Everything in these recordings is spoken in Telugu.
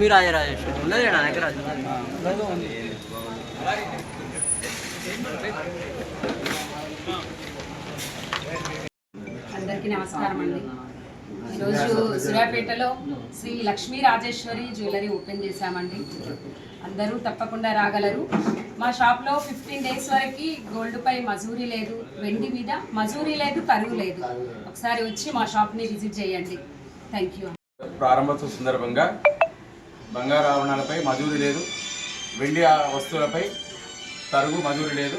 లక్ష్మీ రాజరాజేశ్వరి ఉన్నది నా దగ్గర అది. అందరికీ నమస్కారం అండి. ఈరోజు సూర్యాపేటలో శ్రీ లక్ష్మీ రాజేశ్వరి జ్యువెలరీ ఓపెన్ చేశామండి. అందరూ తప్పకుండా రాగలరు. మా షాప్లో ఫిఫ్టీన్ డేస్ వరకు గోల్డ్ పై మజూరీ లేదు వెండి మీద మజూరీ లేదు తరుగు లేదు. ఒకసారి వచ్చి మా షాప్ని విజిట్ చేయండి. Thank you. ప్రారంభోత్సవ సందర్భంగా బంగారు ఆభరణాలపై మజూరి లేదు. వెండి వస్తువులపై తరుగు మజూరి లేదు.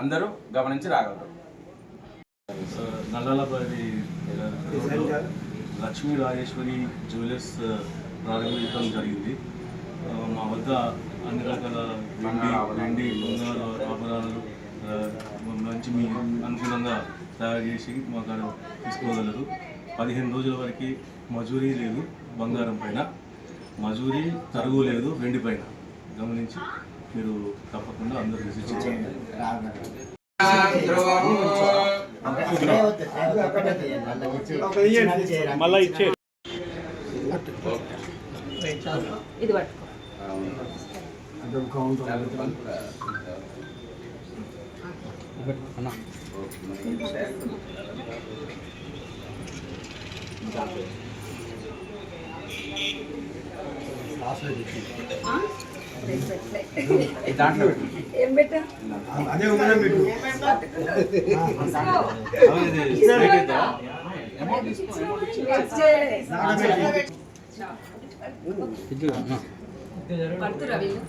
అందరూ గమనించి రాగలరు. నల్లలపల్లి లక్ష్మీ రాజేశ్వరి జ్యువెలర్స్ ప్రారంభించడం జరిగింది. మా వద్ద అన్ని రకాల వెండి వెండి బంగారు ఆభరణాలు మంచి మీ అనుకూలంగా తయారు చేసి మా కాడ తీసుకోగలరు. పదిహేను రోజుల వరకు మజూరీ లేదు బంగారం పైన. మజూరీ తరుగు లేదు వెండి పైన. గమనించి మీరు తప్పకుండా అందరూ విజిట్ చేయండి. మళ్ళీ ఇచ్చే ఇది పట్టుకో? దాంట్లో ఏం పెట్టా? కడుతురా వీళ్ళు